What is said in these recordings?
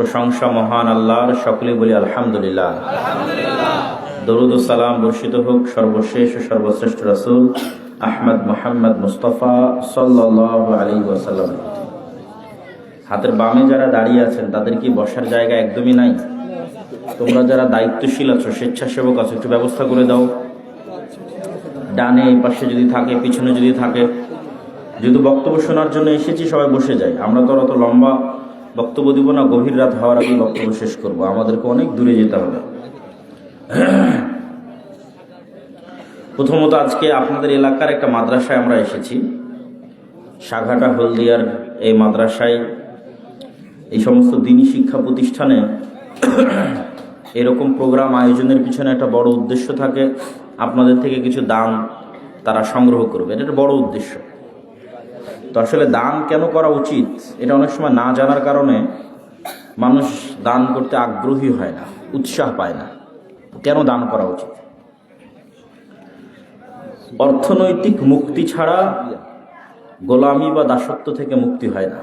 প্রশংসা মহান আল্লাহর সকলে বলি আলহামদুলিল্লাহ। দরুদ সালাম বর্ষিত হোক সর্বশেষ সর্বশ্রেষ্ঠ রাসূল আহমদ মোহাম্মদ মুস্তফা সাল্লাহ আলী ওয়াসাল্লাম। হাতের বামে যারা দাঁড়িয়ে আছেন তাদের কি বসার জায়গা একদমই নাই? তোমরা যারা দায়িত্বশীল আছো স্বেচ্ছাসেবক আছো একটু ব্যবস্থা করে দাও। ডানে এই পাশে যদি থাকে পিছনে যদি থাকে। যেহেতু বক্তব্য শোনার জন্য এসেছি সবাই বসে যায়। আমরা তো অত লম্বা বক্তব্য দিব না, গভীর রাত হওয়ার আগে বক্তব্য শেষ করব। আমাদেরকে অনেক দূরে যেতে হবে। প্রথমত আজকে আপনাদের এলাকার একটা মাদ্রাসায় আমরা এসেছি। সাঘাটা হলদিয়ার এই মাদ্রাসায় এই সমস্ত দিনী শিক্ষা প্রতিষ্ঠানে এরকম প্রোগ্রাম আয়োজনের পিছনে একটা বড় উদ্দেশ্য থাকে। আপনাদের থেকে কিছু দান তারা সংগ্রহ করবে এটা একটা বড় উদ্দেশ্য। তো আসলে দান কেন করা উচিত? এটা অনেক সময় না জানার কারণে মানুষ দান করতে আগ্রহী হয় না, উৎসাহ পায় না। কেন দান করা উচিত? অর্থনৈতিক মুক্তি ছাড়া গোলামি বা দাসত্ব থেকে মুক্তি হয় না।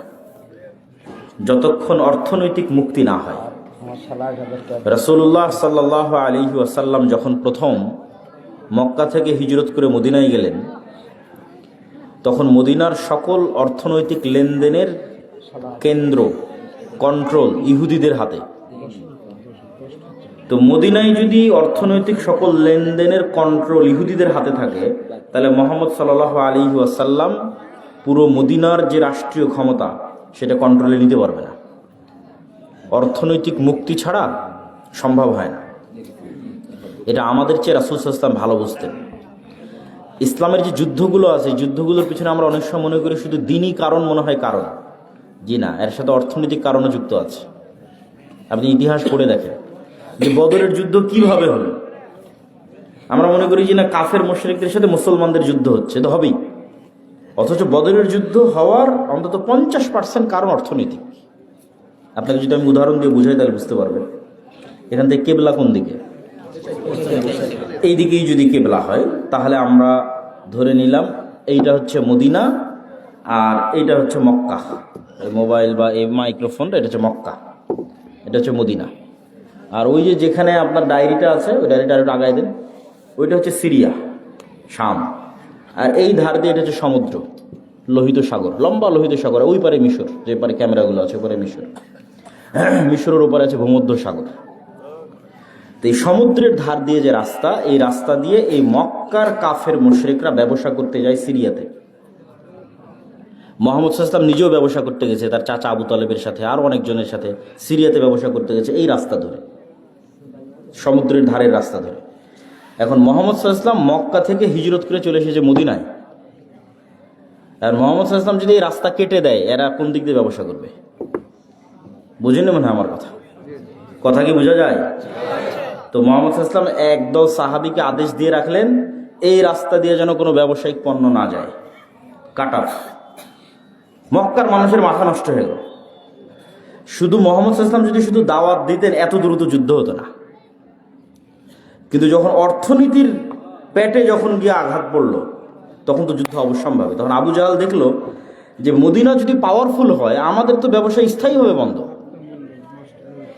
যতক্ষণ অর্থনৈতিক মুক্তি না হয়। রসুল্লাহ সাল্লাহ আলী ওয়াসাল্লাম যখন প্রথম মক্কা থেকে হিজরত করে মদিনায় গেলেন তখন মদিনার সকল অর্থনৈতিক লেনদেনের কেন্দ্র কন্ট্রোল ইহুদিদের হাতে। তো মদিনায় যদি অর্থনৈতিক সকল লেনদেনের কন্ট্রোল ইহুদিদের হাতে থাকে, তাহলে মোহাম্মদ সাল্লাহ আলী ওয়াসাল্লাম পুরো মদিনার যে রাষ্ট্রীয় ক্ষমতা, সেটা কন্ট্রোলে নিতে পারবে না। অর্থনৈতিক মুক্তি ছাড়া সম্ভব হয় না। এটা আমাদের চেয়ে রাসুল ইসলাম ভালো বুঝতেন। ইসলামের যে যুদ্ধগুলো আছে যুদ্ধগুলোর পিছনে আমরা অনেক সময় মনে করি শুধু দিনই কারণ মনে হয় কারণ। জি না, এর সাথে অর্থনৈতিক কারণও যুক্ত আছে। আপনি ইতিহাস পড়ে দেখেন যে বদরের যুদ্ধ কীভাবে হলো। আমরা মনে করি যে না, কাফের মুশরিকদের সাথে মুসলমানদের যুদ্ধ হচ্ছে, তো হবেই। অথচ বদরের যুদ্ধ হওয়ার অন্তত পঞ্চাশ পার্সেন্ট কারণ অর্থনৈতিক। আপনাকে যদি আমি উদাহরণ দিয়ে বুঝাই, তাহলে বুঝতে পারবেন। এখান থেকে কেবলা কোন দিকে? এই দিকেই যদি কেবলা হয়, তাহলে আমরা ধরে নিলাম এইটা হচ্ছে মদিনা আর এইটা হচ্ছে মক্কা। মোবাইল বা এই মাইক্রোফোনটা, এটা হচ্ছে মক্কা, এটা হচ্ছে মদিনা। আর ওই যে যেখানে আপনার ডায়েরিটা আছে, ওই ডায়েরিটা একটু আগায় দেন, ওইটা হচ্ছে সিরিয়া, শাম। আর এই ধার দিয়ে এটা হচ্ছে সমুদ্র, লোহিত সাগর, লম্বা লোহিত সাগর, ওই পারে মিশর, যে পারে ক্যামেরাগুলো আছে ওপারে মিশর। মিশরের ওপারে আছে ভূমধ্য সাগর তো এই সমুদ্রের ধার দিয়ে যে রাস্তা, এই রাস্তা দিয়ে এই মক্কার কাফের মুশরিকরা ব্যবসা করতে যায় সিরিয়াতে। মোহাম্মদ সাল্লাম নিজেও ব্যবসা করতে গেছে, তার চাচা আবু তালেবের সাথে আরও অনেকজনের সাথে সিরিয়াতে ব্যবসা করতে গেছে এই রাস্তা ধরে, সমুদ্রের ধারের রাস্তা ধরে। এখন মোহাম্মদ সাল্লাম মক্কা থেকে হিজরত করে চলে এসেছে মদিনায়। আর মোহাম্মদ সাল্লাম যদি এই রাস্তা কেটে দেয়, এরা কোন দিক দিয়ে ব্যবসা করবে? বুঝেন মনে হয় আমার কথা? কথা কি বোঝা যায়? তো মোহাম্মদ সাল্লাম একদল সাহাবিকে আদেশ দিয়ে রাখলেন, এই রাস্তা দিয়ে যেন কোনো ব্যবসায়িক পণ্য না যায়। কাট অফ মক্কার মানুষের মাথা নষ্ট হয়ে গেল। শুধু মোহাম্মদ সাল্লাম যদি শুধু দাওয়াত দিতেন, এত দ্রুত যুদ্ধ হতো না। কিন্তু যখন অর্থনীতির পেটে যখন গিয়ে আঘাত পড়ল, তখন তো যুদ্ধ অবশ্যম্ভাবী। তখন আবু জাহাল দেখল যে, মদিনা যদি পাওয়ারফুল হয়, আমাদের তো ব্যবসা স্থায়ীভাবে বন্ধ।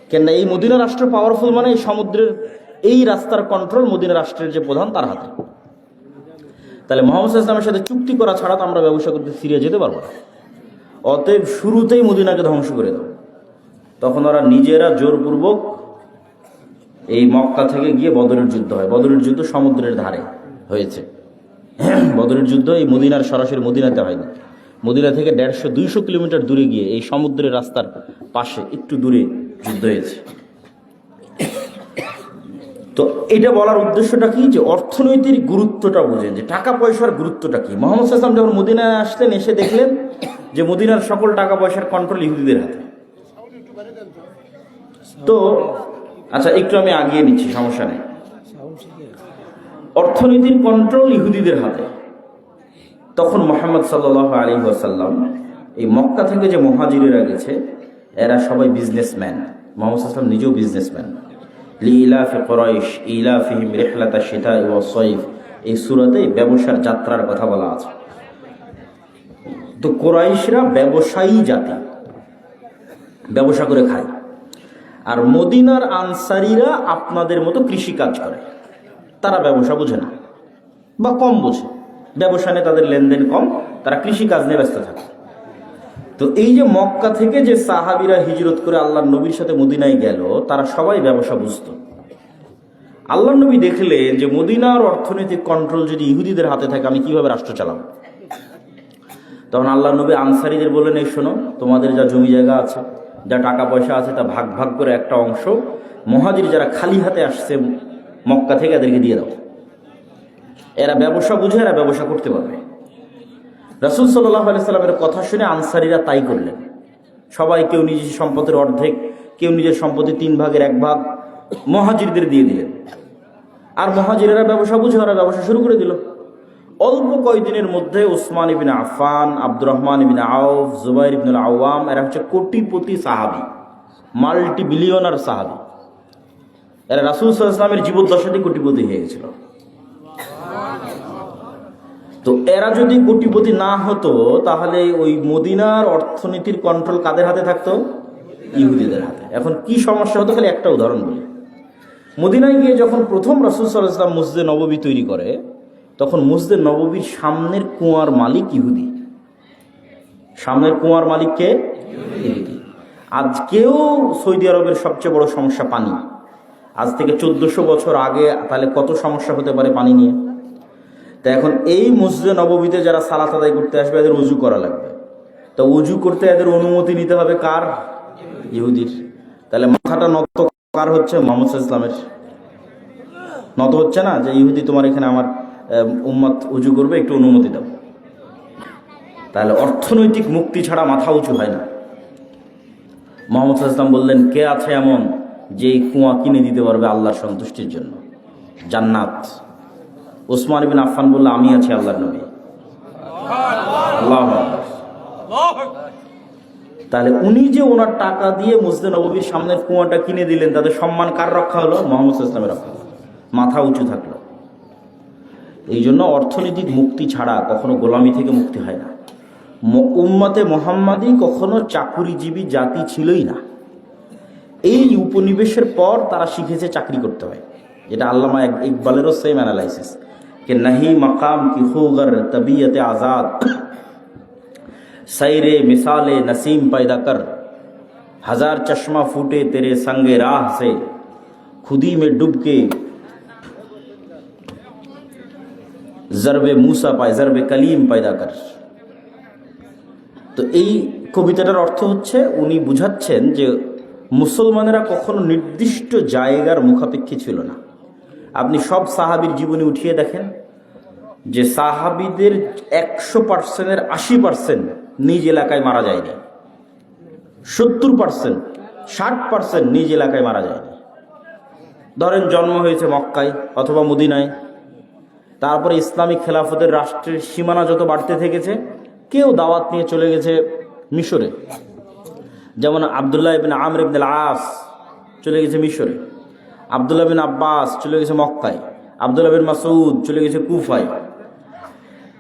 কেননা এই মদিনা রাষ্ট্র পাওয়ারফুল মানে এই সমুদ্রের, এই রাস্তার কন্ট্রোল মদিনা রাষ্ট্রের যে প্রধান, তার হাতে। তাহলে মোহাম্মদ ইসলামের সাথে চুক্তি করা ছাড়া তো আমরা ব্যবসা করতে সিরিয়া যেতে পারব না। অতএব শুরুতেই মদিনাকে ধ্বংস করে দাও। তখন ওরা নিজেরা জোরপূর্বক এই মক্কা থেকে গিয়ে বদরের যুদ্ধ হয়। বদরের যুদ্ধ সমুদ্রের ধারে হয়েছে। বদরের যুদ্ধ এই মদিনার সরাসরি মদিনাতে হয়নি। মদিনা থেকে দেড়শো, দুইশো কিলোমিটার দূরে গিয়ে এই সমুদ্রের রাস্তার পাশে একটু দূরে যুদ্ধ হয়েছে। তো এটা বলার উদ্দেশ্যটা কি? যে অর্থনৈতিক গুরুত্বটা বোঝেন, যে টাকা পয়সার গুরুত্বটা কি? মোহাম্মদ সাল্লাম যখন মদিনায় আসলেন, এসে দেখলেন যে মদিনার সকল টাকা পয়সার কন্ট্রোল ইহুদিদের হাতে। তো আচ্ছা একটু আমি আগিয়ে নিচ্ছি, সমস্যা নেই। অর্থনীতির কন্ট্রোল ইহুদিদের হাতে। তখন মোহাম্মদ সাল্লাহ আলী ওয়াসাল্লাম এই মক্কা থেকে যে মহাজিরেরা গেছে, এরা সবাই বিজনেসম্যান মোহাম্মদ আসলাম নিজেও বিজনেসম্যান লিলাফি করাইশ, ইলাফিহিম রেহলাতা সীতা ও সৈফ এই সুরাতে ব্যবসার যাত্রার কথা বলা আছে। তো কোরাইশরা ব্যবসায়ী জাতি। ব্যবসা করে খায়। আর মদিনার আনসারিরা আপনাদের মতো কৃষি কাজ করে। তারা ব্যবসা বোঝে না বা কম বোঝে। ব্যবসা নিয়ে তাদের লেনদেন কম, তারা কৃষি কাজ নিয়ে ব্যস্ত থাকে। তো এই যে মক্কা থেকে যে সাহাবিরা হিজরত করে আল্লাহ নবীর সাথে মদিনায় গেল, তারা সবাই ব্যবসা বুঝতো। আল্লাহ নবী দেখলেন যে মদিনার অর্থনৈতিক কন্ট্রোল যদি ইহুদিদের হাতে থাকে, আমি কীভাবে রাষ্ট্র চালাবো? তখন আল্লাহ নবী আনসারিদের বললেন, এই শোনো, তোমাদের যা জমি জায়গা আছে, যা টাকা পয়সা আছে, তা ভাগ ভাগ করে একটা অংশ মহাজির যারা খালি হাতে আসছে মক্কা থেকে, এদেরকে দিয়ে দাও। এরা ব্যবসা বুঝে, এরা ব্যবসা করতে পারবে। রাসুল সাল্লাহ সাল্লামের কথা শুনে আনসারিরা তাই করলেন। সবাই কেউ নিজের সম্পদের অর্ধেক, কেউ নিজের সম্পত্তি তিন ভাগের এক ভাগ মহাজিরদের দিয়ে দিলেন। আর মহাজিরেরা ব্যবসা বুঝে, ওরা ব্যবসা শুরু করে দিল। অল্প কয়েকদিনের মধ্যে ওসমান ইবিন আফান আব্দুর রহমান ইবিন আউফ, জুবাইর ইবিনুল আওয়াম, এরা হচ্ছে কোটিপতি সাহাবি মাল্টি বিলিয়নার সাহাবি। এরা রাসুল সাল্লামের জীবদ্দশাতেই কোটিপতি হয়ে গেছিল। তো এরা যদি কোটিপতি না হতো, তাহলে ওই মদিনার অর্থনীতির কন্ট্রোল কাদের হাতে থাকতো? ইহুদিদের হাতে। এখন কি সমস্যা হতো? খালি একটা উদাহরণ বলি। মদিনায় গিয়ে যখন প্রথম রাসুল সাল্লাহ ইসলাম মসজিদে নববী তৈরি করে, তখন মসজিদে নববীর সামনের কুয়ার মালিক ইহুদি। সামনের কুয়ার মালিককে ইহুদি। আজকেও সৌদি আরবের সবচেয়ে বড় সমস্যা পানি। আজ থেকে চোদ্দশো বছর আগে তাহলে কত সমস্যা হতে পারে পানি নিয়ে? তা এখন এই মসজিদে নববীতে যারা সালাত আদায় করতে আসবে, এদের উজু করা লাগবে। তা উজু করতে এদের অনুমতি নিতে হবে কার? ইহুদির। তাহলে মাথাটা নত কার হচ্ছে? মোহাম্মদ ইসলামের নত হচ্ছে না যে, ইহুদি, তোমার এখানে আমার উম্মত উজু করবে, একটু অনুমতি দাও। তাহলে অর্থনৈতিক মুক্তি ছাড়া মাথা উঁচু হয় না। মোহাম্মদ ইসলাম বললেন, কে আছে এমন যে কুয়া কিনে দিতে পারবে আল্লাহর সন্তুষ্টির জন্য? জান্নাত। ওসমান বিন আফফান বললে, আমি আছি আল্লাহর নবী। আল্লাহ তাহলে উনি যে ওনার টাকা দিয়ে মসজিদ নবীর সামনের কুয়াটা কিনে দিলেন, তাদের সম্মান কার রক্ষা হলো? মোহাম্মদ ইসলামের রক্ষা মাথা উঁচু থাকল। এই জন্য অর্থনৈতিক মুক্তি ছাড়া কখনো গোলামি থেকে মুক্তি হয় না। উম্মতে মোহাম্মদই কখনো চাকুরিজীবী জাতি ছিলই না। এই উপনিবেশের পর তারা শিখেছে চাকরি করতে হয়। যেটা আল্লামা ইক- ইকবালেরও সেম অ্যানালাইসিস कि नहीं मकाम की खूगर तबीयत आज़ाद सैरे मिसाल नसीम पैदा कर हजार चश्मा फूटे तेरे संगे राह से खुदी में डूब के জরবে মুসা পায় জরবে কলিম পয়দা কর তো এই কবিতাটার অর্থ হচ্ছে উনি বুঝাচ্ছেন যে মুসলমানেরা কখনো নির্দিষ্ট জায়গার মুখাপেক্ষী ছিল না আপনি সব সাহাবির জীবনী উঠিয়ে দেখেন যে সাহাবিদের একশো পার্সেন্টের আশি পার্সেন্ট নিজ এলাকায় মারা যায়নি। সত্তর পার্সেন্ট ষাট পার্সেন্ট নিজ এলাকায় মারা যায়নি। ধরেন জন্ম হয়েছে মক্কায় অথবা মদিনায়। তারপরে ইসলামিক খেলাফতের রাষ্ট্রের সীমানা যত বাড়তে থেকেছে, কেউ দাওয়াত নিয়ে চলে গেছে মিশরে। যেমন আবদুল্লাহ ইবিন আমর ইবিন আস চলে গেছে মিশরে। আবদুল্লাহ বিন আব্বাস চলে গেছে মক্কায়। আবদুল্লাহ বিন মাসুদ চলে গেছে কুফায়।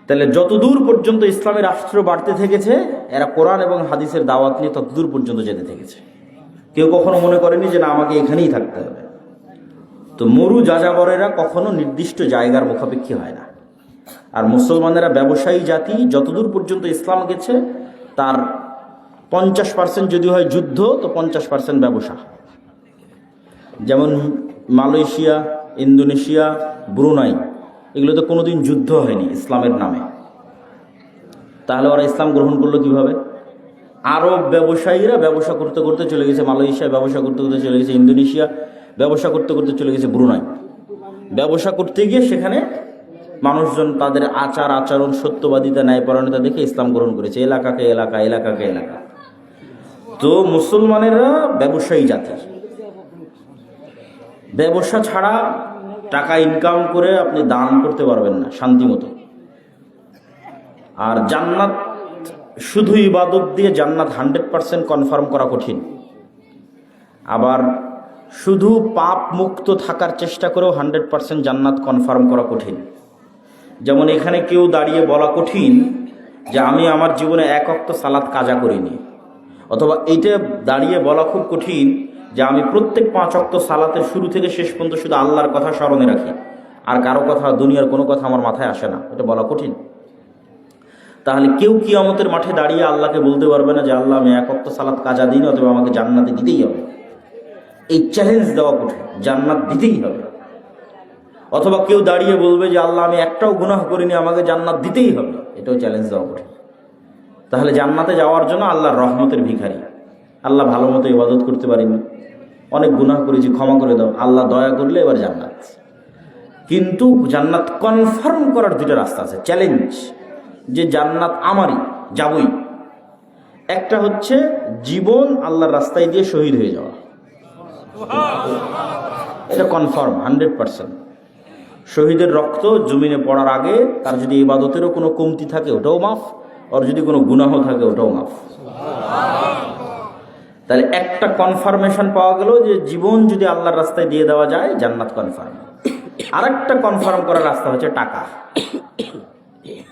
তাহলে যতদূর পর্যন্ত ইসলামের রাষ্ট্র বাড়তে থেকেছে, এরা কোরআন এবং হাদিসের দাওয়াত নিয়ে ততদূর পর্যন্ত যেতে থেকেছে। কেউ কখনো মনে করেনি যে না, আমাকে এখানেই থাকতে হবে। তো মরু যাযাবরেরা কখনো নির্দিষ্ট জায়গার মুখাপেক্ষী হয় না। আর মুসলমানেরা ব্যবসায়ী জাতি, যতদূর পর্যন্ত ইসলাম গেছে, তার পঞ্চাশ পার্সেন্ট যদি হয় যুদ্ধ, তো পঞ্চাশ পার্সেন্ট ব্যবসা। যেমন মালয়েশিয়া, ইন্দোনেশিয়া, ব্রুনাই। এগুলোতে কোনোদিন যুদ্ধ হয়নি ইসলামের নামে। তাহলে ওরা ইসলাম গ্রহণ করল কীভাবে? আরব ব্যবসায়ীরা ব্যবসা করতে করতে চলে গেছে মালয়েশিয়া, ব্যবসা করতে করতে চলে গেছে ইন্দোনেশিয়া, ব্যবসা করতে করতে চলে গেছে ব্রুনাই। ব্যবসা করতে গিয়ে সেখানে মানুষজন তাদের আচার, আচরণ, সত্যবাদিতা, ন্যায়পরায়ণতা দেখে ইসলাম গ্রহণ করেছে। এলাকাকে এলাকা এলাকাকে এলাকা। তো মুসলমানেরা ব্যবসায়ী জাতি। ব্যবসা ছাড়া টাকা ইনকাম করে আপনি দান করতে পারবেন না, শান্তি মতো। আর জান্নাত শুধু ইবাদত দিয়ে জান্নাত হান্ড্রেড পার্সেন্ট কনফার্ম করা কঠিন। আবার শুধু পাপ মুক্ত থাকার চেষ্টা করেও হান্ড্রেড পারসেন্ট জান্নাত কনফার্ম করা কঠিন। যেমন এখানে কেউ দাঁড়িয়ে বলা কঠিন যে আমি আমার জীবনে এক অক্ত সালাত কাজা করিনি। অথবা এইটা দাঁড়িয়ে বলা খুব কঠিন যে আমি প্রত্যেক পাঁচ অক্ত সালাতের শুরু থেকে শেষ পর্যন্ত শুধু আল্লাহর কথা স্মরণে রাখি। আর কারও কথা, দুনিয়ার কোনো কথা আমার মাথায় আসে না। এটা বলা কঠিন। তাহলে কেউ কি কিয়ামতের মাঠে দাঁড়িয়ে আল্লাহকে বলতে পারবে না যে, আল্লাহ, আমি এক অক্ত সালাত কাজা দিন অথবা আমাকে জান্নাতে দিতেই হবে। এই চ্যালেঞ্জ দেওয়া কঠিন। জান্নাত দিতেই হবে। অথবা কেউ দাঁড়িয়ে বলবে যে, আল্লাহ, আমি একটাও গুনাহ করিনি, আমাকে জান্নাত দিতেই হবে। এটাও চ্যালেঞ্জ দেওয়া কঠিন। তাহলে জান্নাতে যাওয়ার জন্য আল্লাহর রহমতের ভিখারি। আল্লাহ ভালো মতো ইবাদত করতে পারিনি। অনেক গুনাহ করেছি, ক্ষমা করে দাও। আল্লাহ দয়া করলে এবার জান্নাত। কিন্তু জান্নাত কনফার্ম করার দুইটা রাস্তা আছে। চ্যালেঞ্জ যে জান্নাত আমারই, যাবই। একটা হচ্ছে জীবন আল্লাহর রাস্তায় দিয়ে শহীদ হয়ে যাওয়া। এটা কনফার্ম হান্ড্রেড পার্সেন্ট শহীদের রক্ত জমিনে পড়ার আগে তার যদি ইবাদতেরও কোনো কমতি থাকে, ওটাও মাফ। আর যদি কোনো গুনাহ থাকে, ওটাও মাফ। তাহলে একটা কনফার্মেশন পাওয়া গেল যে জীবন যদি আল্লাহর রাস্তায় দিয়ে দেওয়া যায়, জান্নাত কনফার্ম আরেকটা কনফার্ম করার রাস্তা হচ্ছে টাকা।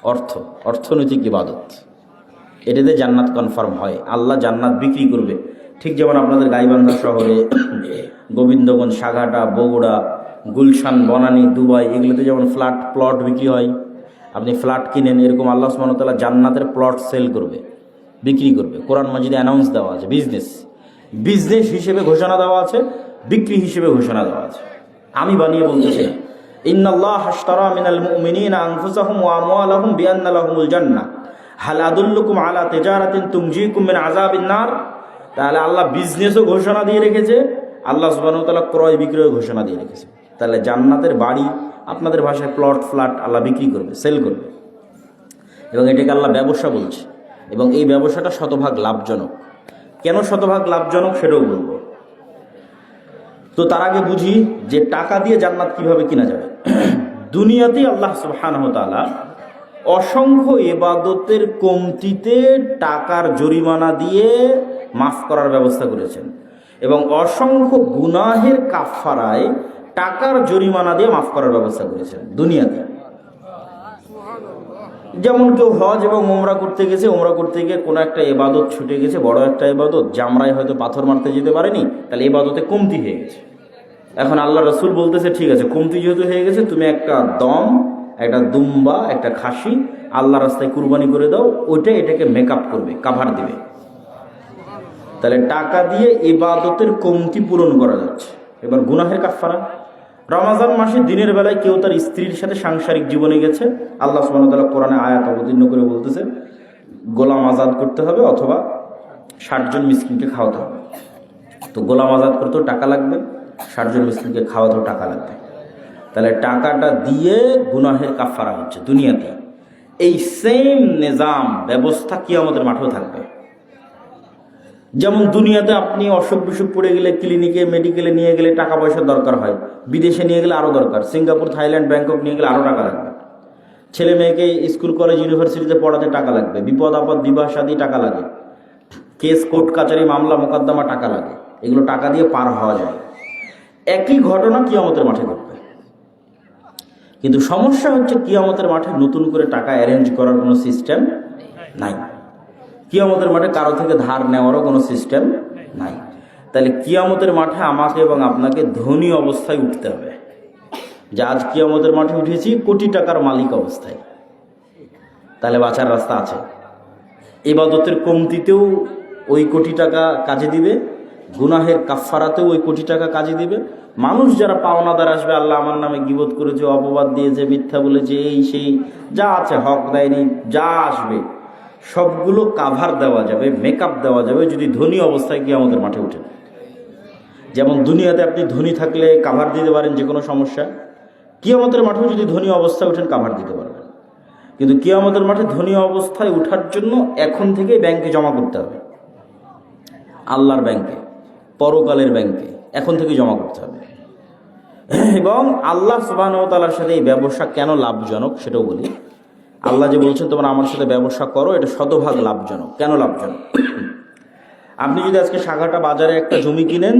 অর্থ, অর্থনৈতিক ইবাদত। এটাতে জান্নাত কনফার্ম হয়। আল্লাহ জান্নাত বিক্রি করবে। ঠিক যেমন আপনাদের গাইবান্ধা শহরে গোবিন্দগঞ্জ, সাঘাটা, বগুড়া, গুলশান, বনানী, দুবাই, এগুলোতে যেমন ফ্ল্যাট প্লট বিক্রি হয়, আপনি ফ্ল্যাট কিনেন, এরকম আল্লাহ সুমনতাল্লাহ জান্নাতের প্লট সেল করবে, বিক্রি করবে। কোরআন মাজিদে অ্যানাউন্স দেওয়া আছে বিজনেস বিজনেস হিসেবে ঘোষণা দেওয়া আছে, বিক্রি হিসেবে ঘোষণা দেওয়া আছে। আমি বানিয়ে বলতেছি না। মিনাল আদুল্লুকুম আলা তাহলে আল্লাহ বিজনেসও ঘোষণা দিয়ে রেখেছে, আল্লাহ ক্রয় ঘোষণা দিয়ে রেখেছে। তাহলে জান্নাতের বাড়ি, আপনাদের ভাষায় প্লট ফ্ল্যাট আল্লাহ বিক্রি করবে সেল করবে। এবং এটাকে আল্লাহ ব্যবসা বলছে। এবং এই ব্যবসাটা শতভাগ লাভজনক। কেন শতভাগ লাভজনক সেটাও বলব। তো তার আগে বুঝি যে টাকা দিয়ে জান্নাত কীভাবে কিনা যাবে। দুনিয়াতেই আল্লাহ সুবহানাহু ওয়া তাআলা অসংখ্য এবাদতের কমতিতে টাকার জরিমানা দিয়ে মাফ করার ব্যবস্থা করেছেন এবং অসংখ্য গুনাহের কাফারায় টাকার জরিমানা দিয়ে মাফ করার ব্যবস্থা করেছেন দুনিয়াতে। যেমন কেউ হজ এবং ওমরা করতে গেছে ওমরা করতে গিয়ে কোনো একটা এবাদত ছুটে গেছে, বড় একটা এবাদত, জামরায় হয়তো পাথর মারতে যেতে পারেনি, তাহলে এবাদতে কমতি হয়ে গেছে। এখন আল্লাহ রসুল বলতেছে, ঠিক আছে, কমতি যেহেতু হয়ে গেছে, তুমি একটা দম, একটা দুম্বা, একটা খাসি আল্লাহ রাস্তায় কুরবানি করে দাও, ওইটা এটাকে মেকআপ করবে কাভার দিবে। তাহলে টাকা দিয়ে এবাদতের কমতি পূরণ করা যাচ্ছে। এবার গুনাহের কাফারা রমাজান মাসে দিনের বেলায় কেউ তার স্ত্রীর সাথে সাংসারিক জীবনে গেছে, আল্লাহ সুবাহতাল্লাহ কোরআনে আয়াত অবতীর্ণ করে বলতেছে, গোলাম আজাদ করতে হবে অথবা ষাটজন মিসকিনকে খাওয়াতে হবে। তো গোলাম আজাদ করতেও টাকা লাগবে ষাটজন মিসকিনকে খাওয়াতেও টাকা লাগবে। তাহলে টাকাটা দিয়ে গুনাহের কাফারা হচ্ছে দুনিয়াতে। এই সেম নিজাম, ব্যবস্থা কি আমাদের মাঠেও থাকবে। যেমন দুনিয়াতে আপনি অসুখ বিসুখ পড়ে গেলে ক্লিনিকে মেডিকেলে নিয়ে গেলে টাকা পয়সার দরকার হয়। বিদেশে নিয়ে গেলে আরও দরকার। সিঙ্গাপুর, থাইল্যান্ড, ব্যাংকক নিয়ে গেলে আরও টাকা লাগবে। ছেলে মেয়েকে স্কুল কলেজ ইউনিভার্সিটিতে পড়াতে টাকা লাগবে। বিপদ, আপদ, বিবাহ, সাদী টাকা লাগে। কেস, কোর্ট, কাচারি, মামলা, মোকদ্দমা টাকা লাগে। এগুলো টাকা দিয়ে পার হওয়া যায়। একই ঘটনা কিয়ামতের মাঠে ঘটবে। কিন্তু সমস্যা হচ্ছে কিয়ামতের মাঠে নতুন করে টাকা অ্যারেঞ্জ করার কোনো সিস্টেম নাই। কিয়ামতের মাঠে কারও থেকে ধার নেওয়ারও কোনো সিস্টেম নাই। তাহলে কিয়ামতের মাঠে আমাকে এবং আপনাকে ধনী অবস্থায় উঠতে হবে। যে আজ কিয়ামতের মাঠে উঠেছি, কোটি টাকার মালিক অবস্থায়। তাহলে বাঁচার রাস্তা আছে। এবাদতের কমতিতেও ওই কোটি টাকা কাজে দিবে, গুনাহের কাফারাতেও ওই কোটি টাকা কাজে দিবে। মানুষ যারা পাওনাদার আসবে, আল্লাহ আমার নামে গিবোধ করেছে, অপবাদ দিয়েছে, মিথ্যা বলেছে, এই সেই, যা আছে হক দেয়নি, যা আসবে। সবগুলো কাভার দেওয়া যাবে মেকআপ দেওয়া যাবে, যদি ধনী অবস্থায় গিয়ে আমাদের মাঠে উঠে যেমন দুনিয়াতে আপনি ধনী থাকলে কাভার দিতে পারেন যে কোনো সমস্যা। কিয়ামতের মাঠেও যদি ধনী অবস্থায় উঠেন কাভার দিতে পারবেন। কিন্তু কিয়ামতের মাঠে ধনী অবস্থায় ওঠার জন্য এখন থেকে ব্যাংকে জমা করতে হবে। আল্লাহর ব্যাংকে, পরকালের ব্যাংকে এখন থেকে জমা করতে হবে। এবং আল্লাহ সুবাহতালার সাথে এই ব্যবসা কেন লাভজনক সেটাও বলি। আল্লাহ যে বলছেন, তোমরা আমার সাথে ব্যবসা করো, এটা শতভাগ লাভজনক। কেন লাভজনক? আপনি যদি আজকে শাখাটা বাজারে একটা জমি কিনেন,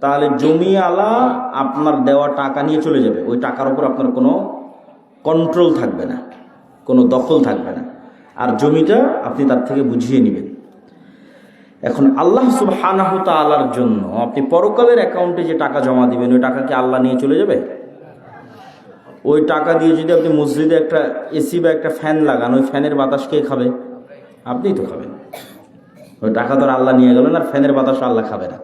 তাহলে জমি আলা আপনার দেওয়া টাকা নিয়ে চলে যাবে। ওই টাকার উপর আপনার কোনো কন্ট্রোল থাকবে না, কোনো দখল থাকবে না। আর জমিটা আপনি তার থেকে বুঝিয়ে নেবেন। এখন আল্লাহ সুবহানাহু তাআলার জন্য আপনি পরকালের অ্যাকাউন্টে যে টাকা জমা দিবেন, ওই টাকা কি আল্লাহ নিয়ে চলে যাবে? ওই টাকা দিয়ে যদি আপনি মসজিদে একটা এসি বা একটা ফ্যান লাগান, ওই ফ্যানের বাতাস কে খাবে? আপনিই তো খাবেন। ওই টাকা তো আল্লাহ নিয়ে গেলেন, আর ফ্যানের বাতাস আল্লাহ খাবে না।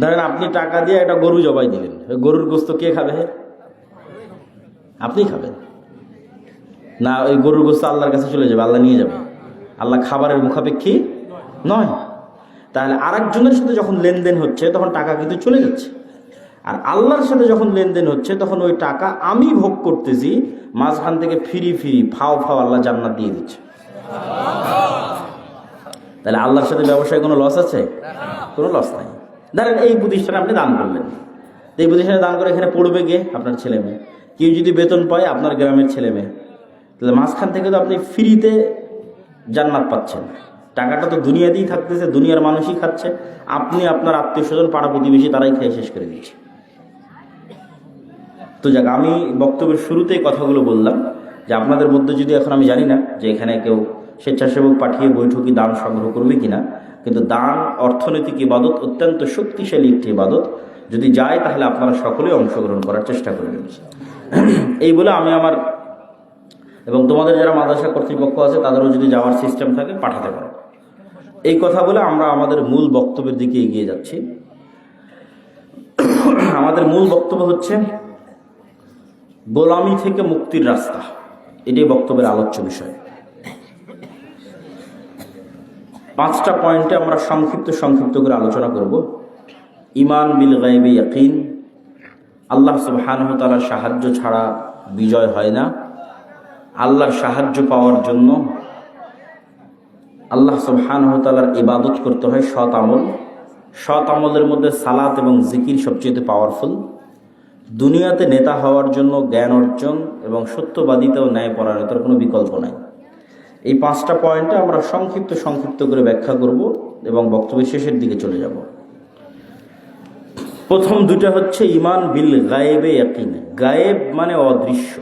ধরেন আপনি টাকা দিয়ে একটা গরু জবাই দিলেন, ওই গরুর গোস্ত কে খাবে? আপনি খাবেন। না, ওই গরুর গোস্ত আল্লাহর কাছে চলে যাবে, আল্লাহ নিয়ে যাবে। আল্লাহ খাবারের মুখাপেক্ষী নয়। তাহলে আরেকজনের সাথে যখন লেনদেন হচ্ছে, তখন টাকা কিন্তু চলে যাচ্ছে। আর আল্লাহর সাথে যখন লেনদেন হচ্ছে, তখন ওই টাকা আমি ভোগ করতেছি, মাঝখান থেকে ফিরি ফিরি, ফাও ফাও আল্লাহ জান্নাত দিয়ে দিচ্ছে। তাহলে আল্লাহর সাথে ব্যবসায় কোনো লস আছে? কোনো লস নাই। ধরেন এই প্রতিষ্ঠানে আপনি দান করলেন। এই প্রতিষ্ঠানে দান করে এখানে পড়বে গে আপনার ছেলে মেয়ে। কেউ যদি বেতন পায়, আপনার গ্রামের ছেলে মেয়ে। তাহলে মাঝখান থেকে তো আপনি ফ্রিতে জান্নাত পাচ্ছেন। টাকাটা তো দুনিয়াতেই থাকতেছে, দুনিয়ার মানুষই খাচ্ছে। আপনি আপনার আত্মীয় স্বজন পাড়া প্রতিবেশী তারাই খেয়ে শেষ করে দিচ্ছে। তো যাক, আমি বক্তব্যের শুরুতেই কথাগুলো বললাম যে আপনাদের মধ্যে যদি এখন আমি জানি না যে এখানে কেউ স্বেচ্ছাসেবক পাঠিয়ে বৈঠকি দান সংগ্রহ করবে কিনা, কিন্তু দান অর্থনৈতিক ইবাদত, অত্যন্ত শক্তিশালী একটি ইবাদত। যদি যায়, তাহলে আপনারা সকলেই অংশগ্রহণ করার চেষ্টা করবেন এই বলে আমি আমার এবং তোমাদের যারা মাদ্রাসা কর্তৃপক্ষ আছে, তাদেরও যদি যাওয়ার সিস্টেম থাকে, পাঠাতে পারো। এই কথা বলে আমরা আমাদের মূল বক্তব্যের দিকে এগিয়ে যাচ্ছি। আমাদের মূল বক্তব্য হচ্ছে গোলামি থেকে মুক্তির রাস্তা। এটাই বক্তব্যের আলোচ্য বিষয়। পাঁচটা পয়েন্টে আমরা সংক্ষিপ্ত সংক্ষিপ্ত করে আলোচনা করব। ইমান বিল গাইবে ইয়াকিন। আল্লাহ সুবহানাহু তাআলার সাহায্য ছাড়া বিজয় হয় না। আল্লাহর সাহায্য পাওয়ার জন্য আল্লাহ সুবহানাহু তাআলার ইবাদত করতে হয় সৎ আমল। সৎ আমলের মধ্যে সালাত এবং জিকির সবচেয়ে পাওয়ারফুল। দুনিয়াতে নেতা হওয়ার জন্য জ্ঞান অর্জন এবং সত্যবাদিতা ও ন্যায় পরায়ণতার কোনো বিকল্প নাই। এই পাঁচটা পয়েন্টে আমরা সংক্ষিপ্ত সংক্ষিপ্ত করে ব্যাখ্যা করব এবং বক্তব্যের শেষের দিকে চলে যাব। প্রথম দুটা হচ্ছে ইমান বিল গায়েবে ইয়াকিন। গায়েব মানে অদৃশ্য।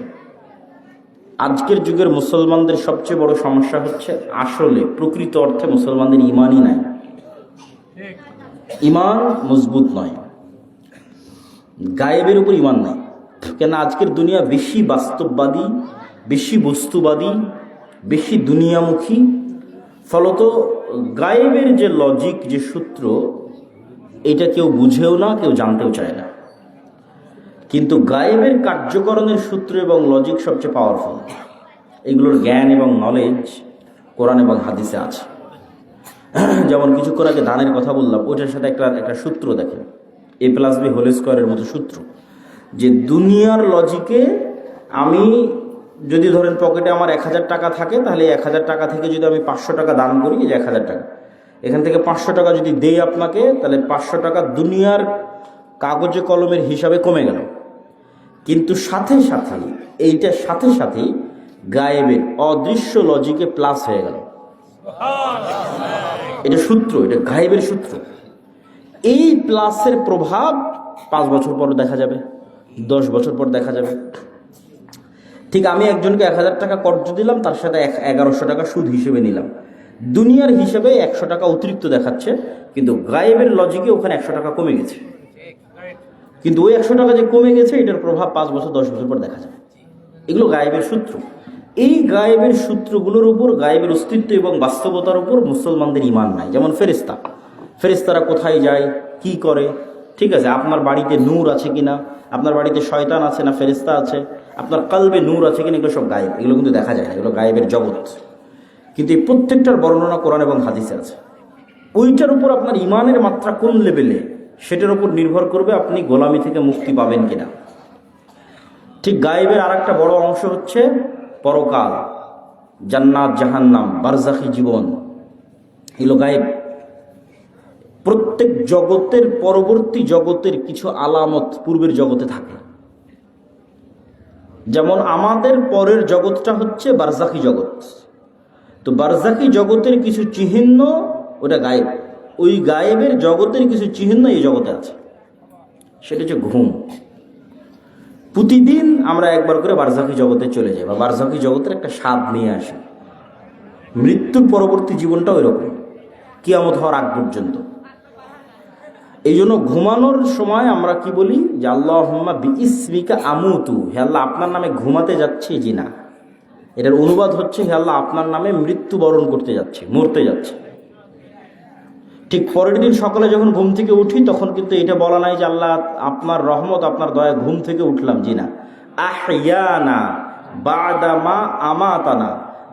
আজকের যুগের মুসলমানদের সবচেয়ে বড় সমস্যা হচ্ছে আসলে, প্রকৃত অর্থে মুসলমানদের ইমানই নাই। ইমান মজবুত নয়। গায়েবের উপর ইমান নাই। কেন আজকের দুনিয়া বেশি বাস্তববাদী, বেশি বস্তুবাদী, বেশি দুনিয়ামুখী। ফলত গায়েবের যে লজিক যে সূত্র, এটা কেউ বুঝেও না, কেউ জানতেও চায় না। কিন্তু গায়েবের কার্যকরণের সূত্র এবং লজিক সবচেয়ে পাওয়ারফুল এগুলোর জ্ঞান এবং নলেজ কোরআন এবং হাদিসে আছে। যেমন কিছুক্ষণ আগে দানের কথা বললাম, ওইটার সাথে একটা একটা সূত্র দেখেন। এ প্লাস বি হোল স্কোয়ারের মতো সূত্র। যে দুনিয়ার লজিকে আমি যদি ধরেন পকেটে আমার এক হাজার টাকা থাকে, তাহলে এক হাজার টাকা থেকে যদি আমি পাঁচশো টাকা দান করি যে এক হাজার টাকা। এখান থেকে পাঁচশো টাকা যদি দেই আপনাকে, তাহলে পাঁচশো টাকা দুনিয়ার কাগজে কলমের হিসাবে কমে গেল। কিন্তু সাথে সাথে এইটার সাথে সাথেই গায়েবের অদৃশ্য লজিকে প্লাস হয়ে গেল। এটা সূত্র, এটা গায়েবের সূত্র। এই প্লাসের প্রভাব পাঁচ বছর পর দেখা যাবে, দশ বছর পর দেখা যাবে। ঠিক আমি একজনকে এক হাজার টাকা কর্জ দিলাম, তার সাথে এগারোশো টাকা সুদ হিসেবে নিলাম। দুনিয়ার হিসেবে একশো টাকা অতিরিক্ত দেখাচ্ছে, কিন্তু গায়েবের লজিকে ওখানে একশো টাকা কমে গেছে। কিন্তু ওই একশো টাকা যে কমে গেছে, এটার প্রভাব পাঁচ বছর, দশ বছর পর দেখা যাবে। এগুলো গায়েবের সূত্র। এই গায়েবের সূত্রগুলোর উপর, গায়েবের অস্তিত্ব এবং বাস্তবতার উপর মুসলমানদের ইমান নাই, যেমন ফেরিস্তা ফেরিস্তারা কোথায় যায়, কি করে? ঠিক আছে, আপনার বাড়িতে নূর আছে কিনা? আপনার বাড়িতে শয়তান আছে না ফেরিস্তা আছে? আপনার কালবে নূর আছে কিনা? এগুলো সব গায়েব, এগুলো কিন্তু দেখা যায় না, এগুলো গায়েবের জগৎ। কিন্তু এই প্রত্যেকটার বর্ণনা কোরআন এবং হাদিসে আছে। ওইটার উপর আপনার ইমানের মাত্রা কোন লেভেলে? সেটার উপর নির্ভর করবে আপনি গোলামি থেকে মুক্তি পাবেন কিনা। ঠিক গায়েবের আর একটা বড় অংশ হচ্ছে পরকাল, জান্নাত, জাহান্নাম বারজাখি জীবন। এগুলো গায়েব। প্রত্যেক জগতের পরবর্তী জগতের কিছু আলামত পূর্বের জগতে থাকে যেমন আমাদের পরের জগৎটা হচ্ছে বারজাকি জগৎ। তো বারজাকি জগতের কিছু চিহ্ন ওটা গায়েব। ওই গায়েবের জগতের কিছু চিহ্ন এই জগতে আছে। সেটা হচ্ছে ঘুম। প্রতিদিন আমরা একবার করে বারজাকি জগতে চলে যাই বা বারজাকি জগতের একটা স্বাদ নিয়ে আসি। মৃত্যুর পরবর্তী জীবনটা ওই রকম কিয়ামত হওয়ার আগ পর্যন্ত। এই জন্য ঘুমানোর সময় আমরা কি বলি? যে আল্লাহ ইসমিকা আমুতু। হে আল্লাহ, আপনার নামে ঘুমাতে যাচ্ছি জি না। এটার অনুবাদ হচ্ছে, হে আল্লাহ, আপনার নামে মৃত্যুবরণ করতে যাচ্ছে, মরতে যাচ্ছে। ঠিক পরের দিন সকালে যখন ঘুম থেকে উঠি, তখন কিন্তু এটা বলা নাই যে আল্লাহ, আপনার রহমত, আপনার দয়া ঘুম থেকে উঠলাম জি না। আহিয়ানা বাদামা আমাতানা।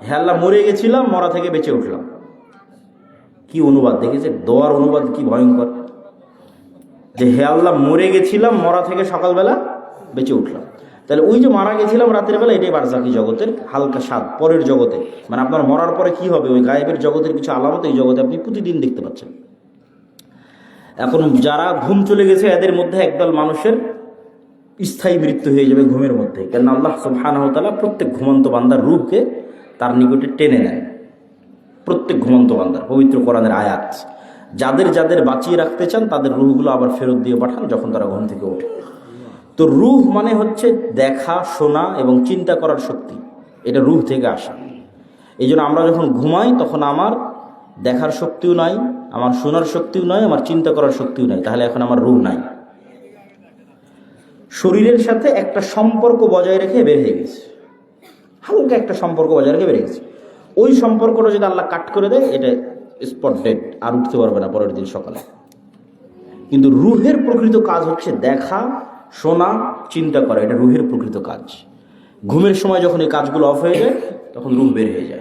হে আল্লাহ, মরে গেছিলাম, মরা থেকে বেঁচে উঠলাম। কি অনুবাদ দেখেছে দোয়ার অনুবাদ কি ভয়ঙ্কর। যে হে আল্লাহ মরে গেছিলাম, মরা থেকে সকালবেলা বেঁচে উঠলাম। তাহলে ওই যে মারা গেছিলাম রাতের বেলা এটাই বারজাকি জগতের হালকা স্বাদ, পরের জগতে। মানে আপনার মরার পরে কি হবে? ওই গায়েবের জগতের কিছু আলামত এই জগতে আপনি প্রতিদিন দেখতে পাচ্ছেন। এখন যারা ঘুম চলে গেছে, এদের মধ্যে একদল মানুষের স্থায়ী মৃত্যু হয়ে যাবে ঘুমের মধ্যে। কেন আল্লাহ সুবহানাহু প্রত্যেক ঘুমন্ত বান্দার রূপকে তার নিকটে টেনে নেয় প্রত্যেক ঘুমন্ত বান্দার, পবিত্র কোরআনের আয়াত। যাদের যাদের বাঁচিয়ে রাখতে চান, তাদের রুহগুলো আবার ফেরত দিয়ে পাঠান যখন তারা ঘুম থেকে ওঠে। তো রুহ মানে হচ্ছে দেখা, শোনা এবং চিন্তা করার শক্তি। এটা রুহ থেকে আসা। এই আমরা যখন ঘুমাই, তখন আমার দেখার শক্তিও নাই, আমার শোনার শক্তিও নাই, আমার চিন্তা করার শক্তিও নাই। তাহলে এখন আমার রুহ নাই। শরীরের সাথে একটা সম্পর্ক বজায় রেখে বের হয়ে গেছে। হালকা একটা সম্পর্ক বজায় রেখে বের গেছে। ওই সম্পর্কটা যদি আল্লাহ কাট করে দেয়, এটা স্পট ডেড আর উঠতে পারবে না পরের দিন সকালে। কিন্তু রুহের প্রকৃত কাজ হচ্ছে দেখা, শোনা, চিন্তা করা। এটা রুহের প্রকৃত কাজ। ঘুমের সময় যখন এই কাজগুলো অফ হয়ে যায়, তখন রুম বের হয়ে যায়।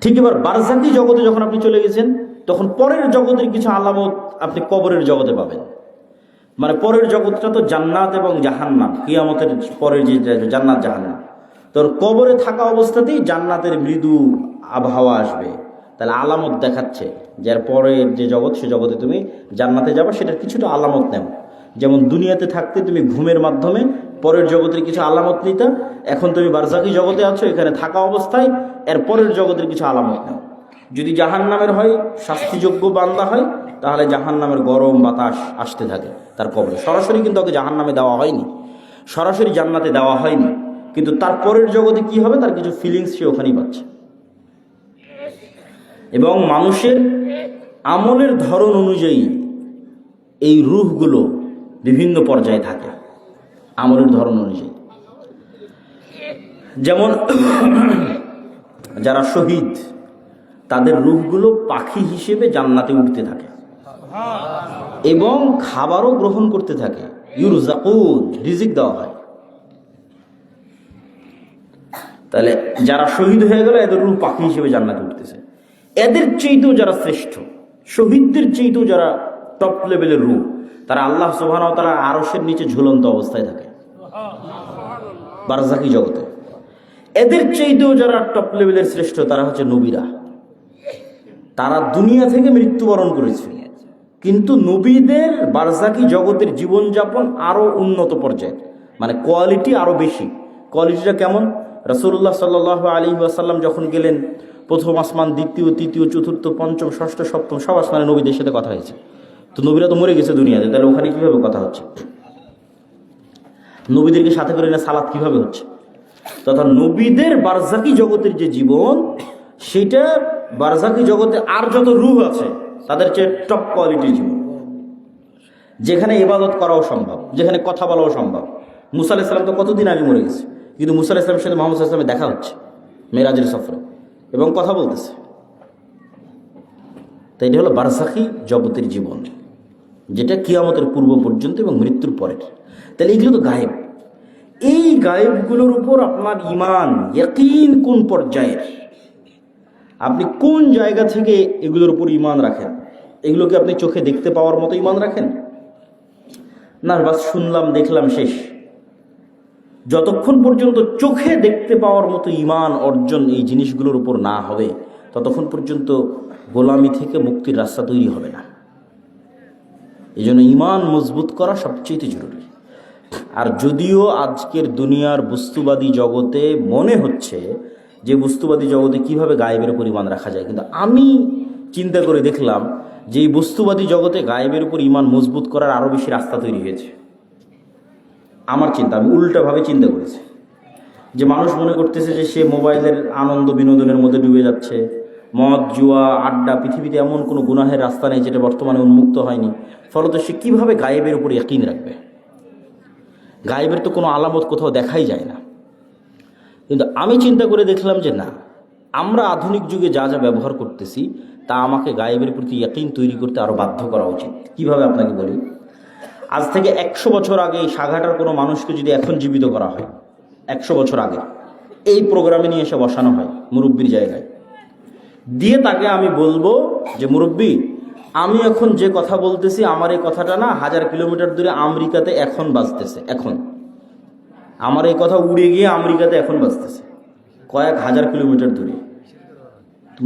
ঠিক এবার বারজাকি জগতে যখন আপনি চলে গেছেন, তখন পরের জগতের কিছু আলামত আপনি কবরের জগতে পাবেন। মানে পরের জগৎটা তো জান্নাত এবং জাহান্নাম। কিয়ামতের পরের যে জান্নাত, জাহান্নাম। তোর কবরে থাকা অবস্থাতেই জান্নাতের মৃদু আবহাওয়া আসবে। তাহলে আলামত দেখাচ্ছে যার পরের যে জগৎ, সে জগতে তুমি জান্নাতে যাবে, সেটার কিছুটা আলামত নেও। যেমন দুনিয়াতে থাকতে তুমি ঘুমের মাধ্যমে পরের জগতের কিছু আলামত নিতে, এখন তুমি বারজাকি জগতে আছো, এখানে থাকা অবস্থায় এর পরের জগতের কিছু আলামত নেও। যদি জাহান নামের হয়, শাস্তিযোগ্য বান্দা হয়, তাহলে জাহান নামের গরম বাতাস আসতে থাকে তার কবরে। সরাসরি কিন্তু ওকে জাহান নামে দেওয়া হয়নি। সরাসরি জান্নাতে দেওয়া হয়নি। কিন্তু তার পরের জগতে কি হবে? তার কিছু ফিলিংস সে ওখানেই পাচ্ছে। এবং মানুষের আমলের ধরন অনুযায়ী এই রুহগুলো বিভিন্ন পর্যায়ে থাকে, আমলের ধরন অনুযায়ী। যেমন যারা শহীদ, তাদের রূহগুলো পাখি হিসেবে জান্নাতে উঠতে থাকে এবং খাবারও গ্রহণ করতে থাকে। ইউরজাকুন, রিজিক দেওয়া হয়। তাহলে যারা শহীদ হয়ে গেল, এদের রূপ পাখি হিসেবে জান্নাতে উঠতেছে। এদের চেয়েতেও যারা শ্রেষ্ঠ, শহীদদের চেয়েতেও যারা টপ লেভেলের রূপ, তারা আল্লাহ সুবাহ তারা আরসের নিচে ঝুলন্ত অবস্থায় থাকে। বারজাকি জগতে। এদের চাইতেও যারা টপ লেভেলের শ্রেষ্ঠ, তারা হচ্ছে নবীরা। তারা দুনিয়া থেকে মৃত্যুবরণ করেছে। কিন্তু নবীদের বারজাকি জগতের জীবনযাপন আরও উন্নত পর্যায়ে। মানে কোয়ালিটি আরও বেশি। কোয়ালিটিটা কেমন? রসুল্লাহ সাল্লাহ আলী আসাল্লাম যখন গেলেন, প্রথম আসমান, দ্বিতীয়, তৃতীয়, চতুর্থ, পঞ্চম, ষষ্ঠ, সপ্তম, সব আসমানে নবীদের সাথে কথা হয়েছে। তো নবীরা তো মরে গেছে দুনিয়াতে, তাহলে ওখানে কীভাবে কথা হচ্ছে? নবীদেরকে সাথে করে না সালাদ কীভাবে হচ্ছে? তথা নবীদের বারজাকি জগতের যে জীবন, সেটা বারজাকি জগতে আর যত রূহ আছে, তাদের চেয়ে টপ কোয়ালিটির জীবন। যেখানে ইবাদত করাও সম্ভব, যেখানে কথা বলাও সম্ভব। মুসা ইসলাম তো কতদিন আগে মরে গেছে? কিন্তু মুসা ইসলামের সাথে মোহাম্মদ ইসলামের দেখা হচ্ছে মেরাজের সফরে, এবং কথা বলতেছে। তাই এটা হলো বারসাখী জগতের জীবন, যেটা কিয়ামতের পূর্ব পর্যন্ত এবং মৃত্যুর পরের। তাহলে এগুলো তো গায়েব। এই গায়েবগুলোর উপর আপনার ইমান ইয়কিন কোন পর্যায়ের? আপনি কোন জায়গা থেকে এগুলোর উপর ইমান রাখেন? এগুলোকে আপনি চোখে দেখতে পাওয়ার মতো ইমান রাখেন? না, বাস শুনলাম, দেখলাম, শেষ। যতক্ষণ পর্যন্ত চোখে দেখতে পাওয়ার মতো ইমান অর্জন এই জিনিসগুলোর উপর না হবে, ততক্ষণ পর্যন্ত গোলামি থেকে মুক্তির রাস্তা তৈরি হবে না। এই জন্য ইমান মজবুত করা সবচেয়ে জরুরি। আর যদিও আজকের দুনিয়ার বস্তুবাদী জগতে মনে হচ্ছে যে বস্তুবাদী জগতে কীভাবে গায়েবের উপর ইমান রাখা যায়, কিন্তু আমি চিন্তা করে দেখলাম যে এই বস্তুবাদী জগতে গায়েবের উপর ইমান মজবুত করার আরও বেশি রাস্তা তৈরি হয়েছে। আমার চিন্তা, আমি উল্টাভাবে চিন্তা করেছি। যে মানুষ মনে করতেছে যে সে মোবাইলের আনন্দ বিনোদনের মধ্যে ডুবে যাচ্ছে, মদ, জুয়া, আড্ডা, পৃথিবীতে এমন কোনো গুনাহের রাস্তা নেই যেটা বর্তমানে উন্মুক্ত হয়নি। ফলত সে কীভাবে গায়েবের উপর ইয়াকিন রাখবে? গায়েবের তো কোনো আলামত কোথাও দেখাই যায় না। কিন্তু আমি চিন্তা করে দেখলাম যে না, আমরা আধুনিক যুগে যা যা ব্যবহার করতেছি, তা আমাকে গায়েবের প্রতি ইয়াকিন তৈরি করতে আরও বাধ্য করা উচিত। কীভাবে আপনাকে বলি? আজ থেকে একশো বছর আগে এই সাঘাটার কোনো মানুষকে যদি এখন জীবিত করা হয়, একশো বছর আগে, এই প্রোগ্রামে নিয়ে এসে বসানো হয় মুরব্বীর জায়গায়। দিয়ে তাকে আমি বলব যে, মুরব্বী, আমি এখন যে কথা বলতেছি, আমার এই কথাটা না হাজার কিলোমিটার দূরে আমেরিকাতে এখন বাজতেছে, এখন। আমার এই কথা উড়ে গিয়ে আমেরিকাতে এখন বাজতেছে, কয়েক হাজার কিলোমিটার দূরে।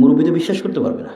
মুরব্বী তো বিশ্বাস করতে পারবে না।